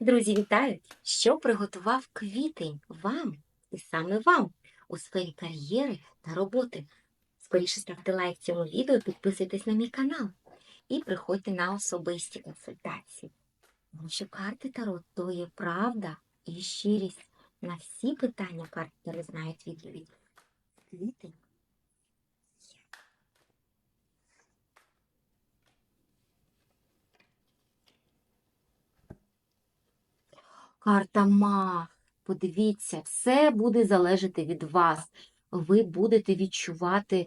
Друзі, вітаю! Що приготував квітень вам і саме вам у сфері кар'єри та роботи? Скоріше ставте лайк цьому відео, підписуйтесь на мій канал і приходьте на особисті консультації. Тому що карти Таро то є правда і щирість. На всі питання карти знають відповідь. Квітень. Карта Мах. Подивіться, все буде залежати від вас. Ви будете відчувати е,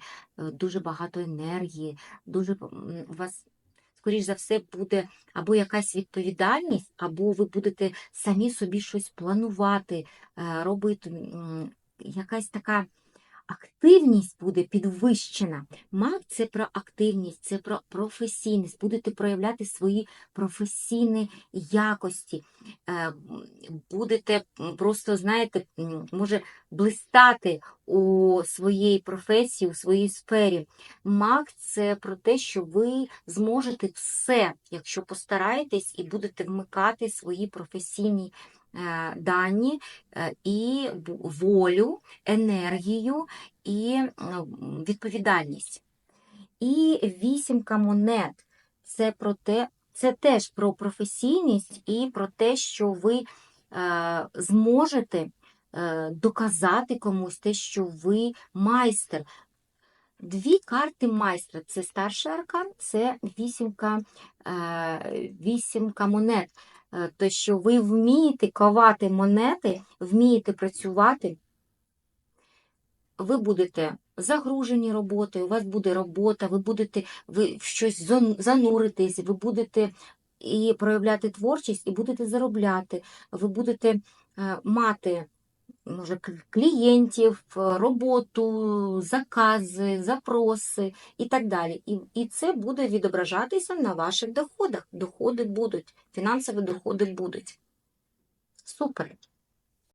дуже багато енергії, дуже у вас, скоріш за все, буде або якась відповідальність, або ви будете самі собі щось планувати, е, робити. Якась така активність буде підвищена. Маг це про активність, це про професійність. Будете проявляти свої професійні якості. Е, Будете просто, знаєте, може блистати у своїй професії, у своїй сфері. Маг це про те, що ви зможете все, якщо постараєтесь і будете вмикати свої професійні дані е, і волю, енергію і е, відповідальність. І вісімка монет це про те, це теж про професійність і про те, що ви е, зможете е, доказати комусь те, що ви майстер. Дві карти майстра це старший аркан, це вісімка, е, вісімка монет. Е, То, що ви вмієте ковати монети, вмієте працювати, ви будете загружені роботою, у вас буде робота, ви будете ви в щось зануритись, ви будете і проявляти творчість, і будете заробляти, ви будете е, мати може, клієнтів, е, роботу, закази, запроси і так далі. І, і це буде відображатися на ваших доходах. Доходи будуть, фінансові доходи будуть. Супер!